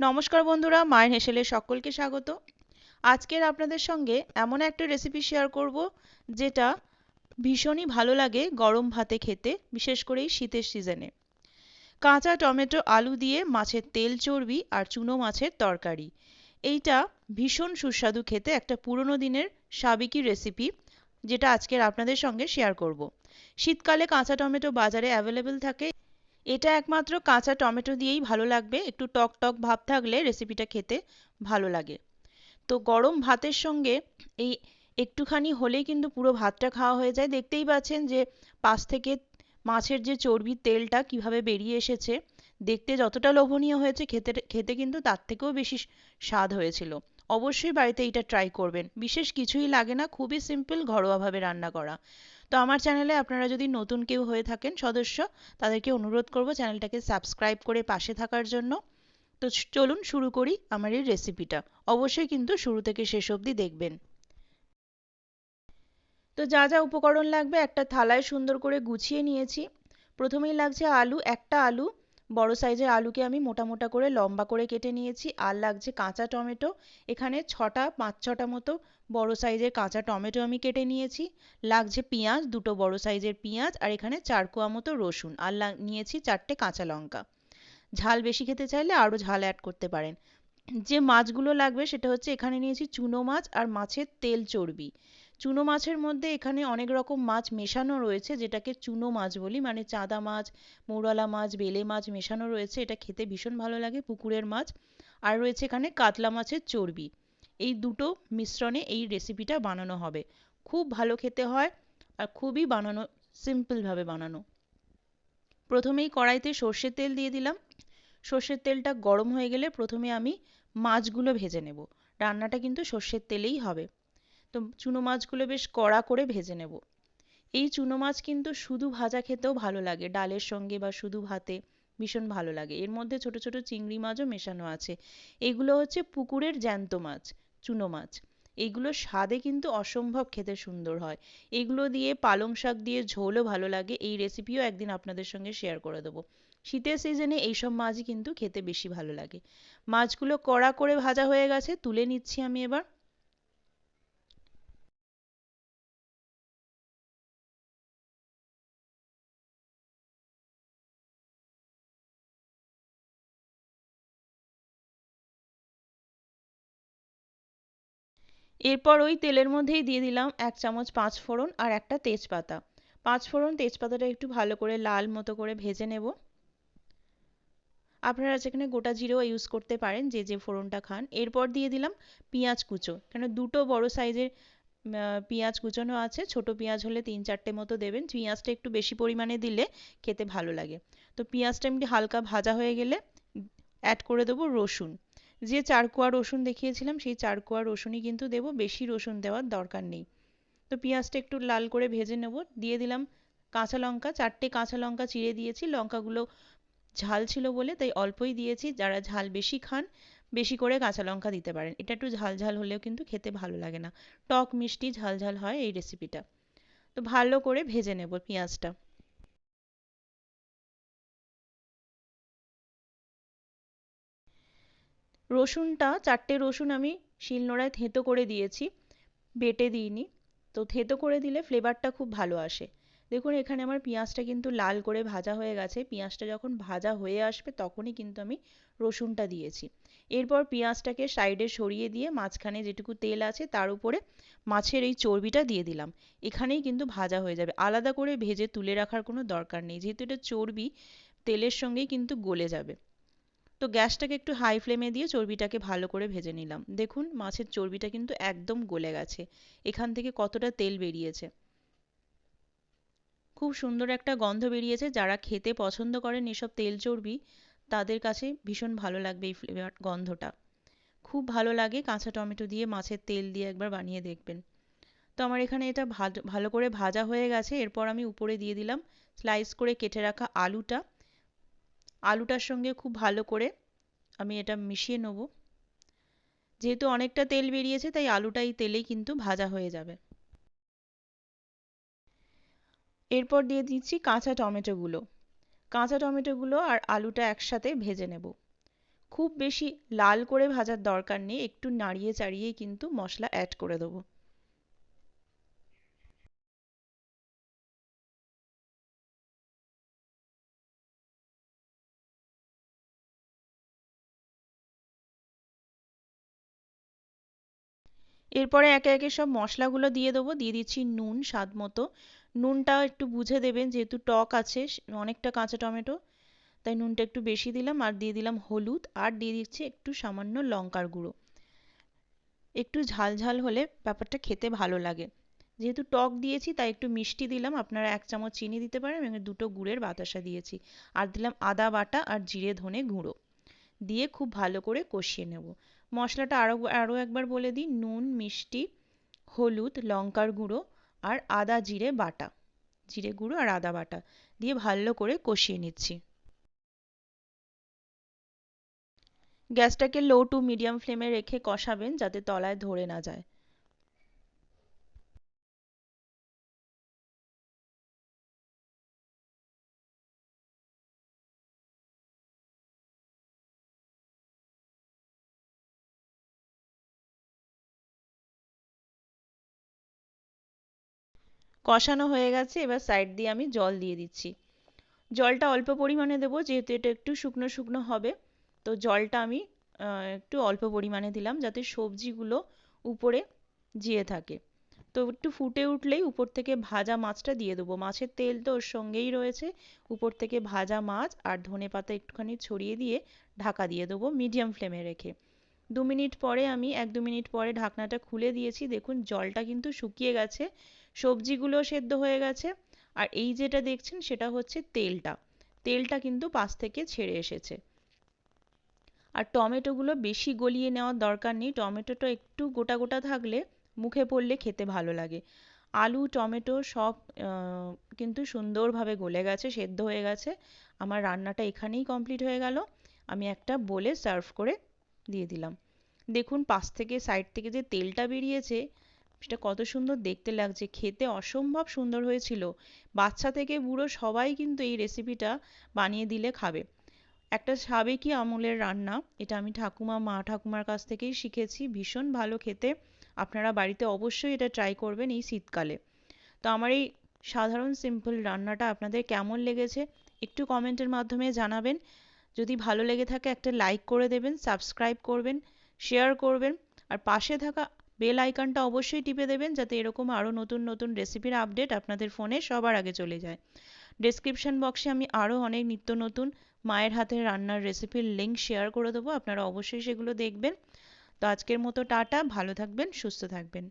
নমস্কার বন্ধুরা, মায়ের হেসেলে সকলকে স্বাগত। আজকের আপনাদের সঙ্গে এমন একটা রেসিপি শেয়ার করব, যেটা ভীষণই ভালো লাগে গরম ভাতে খেতে, বিশেষ করে এই শীতের সিজনে কাঁচা টমেটো, আলু দিয়ে মাছের তেল চর্বি আর চুনো মাছের তরকারি। এইটা ভীষণ সুস্বাদু খেতে একটা পুরনো দিনের সাবেকি রেসিপি যেটা আজকের আপনাদের সঙ্গে শেয়ার করব। শীতকালে কাঁচা টমেটো বাজারে অ্যাভেলেবেল থাকে। এটা একমাত্র কাঁচা টমেটো দিয়েই ভালো লাগবে। একটু টক টক ভাব থাকলে রেসিপিটা খেতে ভালো লাগে। তো গরম ভাতের সঙ্গে এই একটুখানি হলেই কিন্তু পুরো ভাতটা খাওয়া হয়ে যায়। দেখতেই পাচ্ছেন যে পাশ থেকে মাছের যে চর্বির তেলটা কীভাবে বেরিয়ে এসেছে, দেখতে যতটা লোভনীয় হয়েছে, খেতে খেতে কিন্তু তার থেকেও বেশি স্বাদ হয়েছিল। অবশ্যই বাড়িতে এটা ট্রাই করবেন। বিশেষ কিছুই লাগে না, খুবই সিম্পল ঘরোয়াভাবে রান্না করা। তো আমার চ্যানেলে আপনারা যদি নতুন কেউ হয়ে থাকেন সদস্য, তাদেরকে অনুরোধ করব চ্যানেলটাকে সাবস্ক্রাইব করে পাশে থাকার জন্য। তো চলুন শুরু করি আমার এই রেসিপিটা অবশ্যই কিন্তু শুরু থেকে শেষ অবধি দেখবেন। তো যা যা উপকরণ লাগবে একটা থালায় সুন্দর করে গুছিয়ে নিয়েছি। প্রথমেই লাগছে আলু, একটা আলু বড় সাইজের আলুকে আমি মোটা মোটা করে লম্বা করে কেটে নিয়েছি। আর লাগছে কাঁচা টমেটো। এখানে ছটা, পাঁচ, ছটা মতো বড় সাইজের কাঁচা টমেটো আমি কেটে নিয়েছি। লাগছে পেঁয়াজ, দুটো বড় সাইজের পেঁয়াজ আর এখানে চার কোয়া মতো রসুন। আর নিয়েছি চারটে কাঁচা লঙ্কা। ঝাল বেশি খেতে চাইলে আরও ঝাল অ্যাড করতে পারেন। যে মাছগুলো লাগবে সেটা হচ্ছে এখানে নিয়েছি চুনো মাছ আর মাছের তেল চর্বি। চুনো মাছের মধ্যে এখানে অনেক রকম মাছ মেশানো রয়েছে, যেটাকে চুনো মাছ বলি। মানে চাঁদা মাছ, মৌরলা মাছ, বেলে মাছ মেশানো রয়েছে। এটা খেতে ভীষণ ভালো লাগে, পুকুরের মাছ। আর রয়েছে এখানে কাতলা মাছের চর্বি। এই দুটো মিশ্রণে এই রেসিপিটা বানানো হবে। খুব ভালো খেতে হয় আর খুবই বানানো সিম্পলভাবে বানানো। প্রথমেই কড়াইতে সর্ষের তেল দিয়ে দিলাম। সর্ষের তেলটা গরম হয়ে গেলে প্রথমে আমি মাছগুলো ভেজে নেব। রান্নাটা কিন্তু সর্ষের তেলেই হবে। তো চুনো মাছগুলো বেশ কড়া করে ভেজে নেব। এই চুনো মাছ কিন্তু শুধু ভাজা খেতেও ভালো লাগে, ডালের সঙ্গে বা শুধু ভাতে ভীষণ ভালো লাগে। এর মধ্যে ছোট ছোট চিংড়ি মাছও মেশানো আছে। এগুলো হচ্ছে পুকুরের জ্যান্ত মাছ, চুনো মাছ। এইগুলো স্বাদে কিন্তু অসম্ভব খেতে সুন্দর হয়। এগুলো দিয়ে পালং শাক দিয়ে ঝোলও ভালো লাগে। এই রেসিপিও একদিন আপনাদের সঙ্গে শেয়ার করে দেবো। শীতের সিজনে এইসব মাছই কিন্তু খেতে বেশি ভালো লাগে। মাছগুলো কড়া করে ভাজা হয়ে গেছে, তুলে নিচ্ছি আমি এবার। এরপর ওই তেলের মধ্যেই দিয়ে দিলাম এক চামচ পাঁচ ফোড়ন আর একটা তেজপাতা। পাঁচ ফোড়ন তেজপাতাটা একটু ভালো করে লাল মতো করে ভেজে নেব। আপনারা যেখানে গোটা জিরেও ইউজ করতে পারেন, যে যে ফোড়নটা খান। এরপর দিয়ে দিলাম পেঁয়াজ কুচো। কেন দুটো বড় সাইজের পেঁয়াজ কুচোনো আছে। ছোট পেঁয়াজ হলে তিন চারটে মতো দেবেন। পেঁয়াজটা একটু বেশি পরিমাণে দিলে খেতে ভালো লাগে। তো পেঁয়াজটা এমনি হালকা ভাজা হয়ে গেলে অ্যাড করে দেবো রসুন। যে চার কোয়া রসুন দেখিয়েছিলাম, সেই চার কোয়া রসুনই কিন্তু দেবো, বেশি রসুন দেওয়ার দরকার নেই। তো পেঁয়াজটা একটু লাল করে ভেজে নেব, দিয়ে দিলাম কাঁচা লঙ্কা, চারটে কাঁচা লঙ্কা চিড়ে দিয়েছি, লঙ্কাগুলো ঝাল ছিল বলে তাই অল্পই দিয়েছি, যারা ঝাল বেশি খান, বেশি করে কাঁচা লঙ্কা দিতে পারেন। এটা একটু ঝাল ঝাল হলেও কিন্তু খেতে ভালো লাগে না। টক মিষ্টি ঝাল ঝাল হয় এই রেসিপিটা তো ভালো করে ভেজে নেব পেঁয়াজটা। রসুনটা, চারটে রসুন আমি শিলনোড়ায় থেঁতো করে দিয়েছি, বেটে দিইনি। তো থেঁতো করে দিলে ফ্লেভারটা খুব ভালো আসে। দেখুন, এখানে আমার পেঁয়াজটা কিন্তু লাল করে ভাজা হয়ে গেছে। পেঁয়াজটা যখন ভাজা হয়ে আসবে, তখনই কিন্তু আমি রসুনটা দিয়েছি। এরপর পেঁয়াজটাকে সাইডে সরিয়ে দিয়ে মাঝখানে যেটুকু তেল আছে, তার উপরে মাছের এই চর্বিটা দিয়ে দিলাম। এখানেই কিন্তু ভাজা হয়ে যাবে। আলাদা করে ভেজে তুলে রাখার কোনো দরকার নেই। যেহেতু এটা চর্বি, তেলের সঙ্গেই কিন্তু গলে যাবে। তো গ্যাসটাকে একটু হাই ফ্লেমে দিয়ে চর্বিটাকে ভালো করে ভেজে নিলাম। দেখুন, মাছের চর্বিটা কিন্তু একদম গলে গেছে। এখান থেকে কতটা তেল বেরিয়েছে? খুব সুন্দর একটা গন্ধ বেরিয়েছে। যারা খেতে পছন্দ করেন এসব তেল চর্বি, তাদের কাছে ভীষণ ভালো লাগবে এই ফ্লেভার গন্ধটা। খুব ভালো লাগে কাঁচা টমেটো দিয়ে মাছের তেল দিয়ে একবার বানিয়ে দেখবেন। তো আমার এখানে এটা ভালো করে ভাজা হয়ে গেছে। এরপর আমি উপরে দিয়ে দিলাম স্লাইস করে কেটে রাখা আলুটা। আলুটার সঙ্গে খুব ভালো করে আমি এটা মিশিয়ে নেব। যেহেতু অনেকটা তেল বেরিয়েছে, তাই আলুটা এই তেলেই কিন্তু ভাজা হয়ে যাবে। এরপর দিয়ে দিচ্ছি কাঁচা টমেটোগুলো। কাঁচা টমেটোগুলো আর আলুটা একসাথে ভেজে নেব। খুব বেশি লাল করে ভাজার দরকার নেই, একটু নাড়িয়ে চাড়িয়েই কিন্তু মশলা অ্যাড করে দেবো। এরপরে একে একে সব মশলাগুলো দিয়ে দেবো। দিয়ে দিচ্ছি নুন, স্বাদ মতো। নুনটা একটু বুঝে দেবেন, যেহেতু টক আছে অনেকটা কাঁচা টমেটো। তাই নুনটা একটু বেশি দিলাম আর দিয়ে দিলাম হলুদ। আর দিয়ে দিচ্ছি একটু সামান্য লঙ্কার গুঁড়ো। একটু ঝাল ঝাল হলে ব্যাপারটা খেতে ভালো লাগে। যেহেতু টক দিয়েছি, তাই একটু মিষ্টি দিলাম। আপনারা এক চামচ চিনি দিতে পারেন এবং দুটো গুড়ের বাতাসা দিয়েছি। আর দিলাম আদা বাটা আর জিরে ধনে গুঁড়ো। দিয়ে খুব ভালো করে কষিয়ে নেব। মশলাটা আরও আরও একবার বলে দিই, নুন, মিষ্টি, হলুদ, লঙ্কার গুঁড়ো আর আদা জিরে বাটা, জিরে গুঁড়ো আর আদা বাটা দিয়ে ভালো করে কষিয়ে নিচ্ছি। গ্যাসটাকে লো টু মিডিয়াম ফ্লেমে রেখে কষাবেন যাতে তলায় ধরে না যায়। কষানো হয়ে গেছে, এবার সাইড দিয়ে আমি জল দিয়ে দিচ্ছি। জলটা অল্প পরিমাণে দেবো, যেহেতু এটা একটু শুকনো শুকনো হবে, তো জলটা আমি একটু অল্প পরিমাণে দিলাম যাতে সবজিগুলো উপরে জিয়ে থাকে। তো একটু ফুটে উঠলেই উপর থেকে ভাজা মাছটা দিয়ে দেবো। মাছের তেল তো ওর সঙ্গেই রয়েছে, উপর থেকে ভাজা মাছ আর ধনে পাতা একটুখানি ছড়িয়ে দিয়ে ঢাকা দিয়ে দেবো মিডিয়াম ফ্লেমে রেখে। দু মিনিট পরে আমি, এক দু মিনিট পরে ঢাকনাটা খুলে দিয়েছি। দেখুন, জলটা কিন্তু শুকিয়ে গেছে সবজিগুলো সেদ্ধ হয়ে গেছে। আর এই যেটা দেখছেন, সেটা হচ্ছে তেলটা। তেলটা কিন্তু পাশ থেকে ছেড়ে এসেছে। আর টমেটোগুলো বেশি গলিয়ে নেওয়ার দরকার নেই। টমেটোটা একটু গোটা গোটা থাকলে মুখে পড়লে খেতে ভালো লাগে। আলু, টমেটো সব কিন্তু সুন্দরভাবে গলে গেছে, সেদ্ধ হয়ে গেছে। আমার রান্নাটা এখানেই কমপ্লিট হয়ে গেল। আমি একটা বলে সার্ভ করে দিয়ে দিলাম। দেখুন পাশ থেকে সাইড থেকে যে তেলটা বেরিয়েছে, সেটা কত সুন্দর দেখতে লাগছে। খেতে অসম্ভব সুন্দর হয়েছিল। বাচ্চা থেকে বুড়ো সবাই কিন্তু এই রেসিপিটা বানিয়ে দিলে খাবে। একটা সাবেকি আমলের রান্না, এটা আমি ঠাকুমা, মা ঠাকুমার কাছ থেকেই শিখেছি। ভীষণ ভালো খেতে। আপনারা বাড়িতে অবশ্যই এটা ট্রাই করবেন এই শীতকালে। তো আমার এই সাধারণ সিম্পল রান্নাটা আপনাদের কেমন লেগেছে, একটু কমেন্টের মাধ্যমে জানাবেন। যদি ভালো লেগে থাকে একটা লাইক করে দেবেন সাবস্ক্রাইব করবেন। শেয়ার করবেন। আর পাশে থাকা বেল আইকনটা অবশ্যই টিপে দেবেন যাতে এরকম আরও নতুন নতুন রেসিপির আপডেট আপনাদের ফোনে সবার আগে চলে যায়। ডেসক্রিপশন বক্সে আমি আরও অনেক নিত্য নতুন মায়ের হাতের রান্নার রেসিপির লিঙ্ক শেয়ার করে দেবো। আপনারা অবশ্যই সেগুলো দেখবেন। তো আজকের মতো টাটা, ভালো থাকবেন, সুস্থ থাকবেন।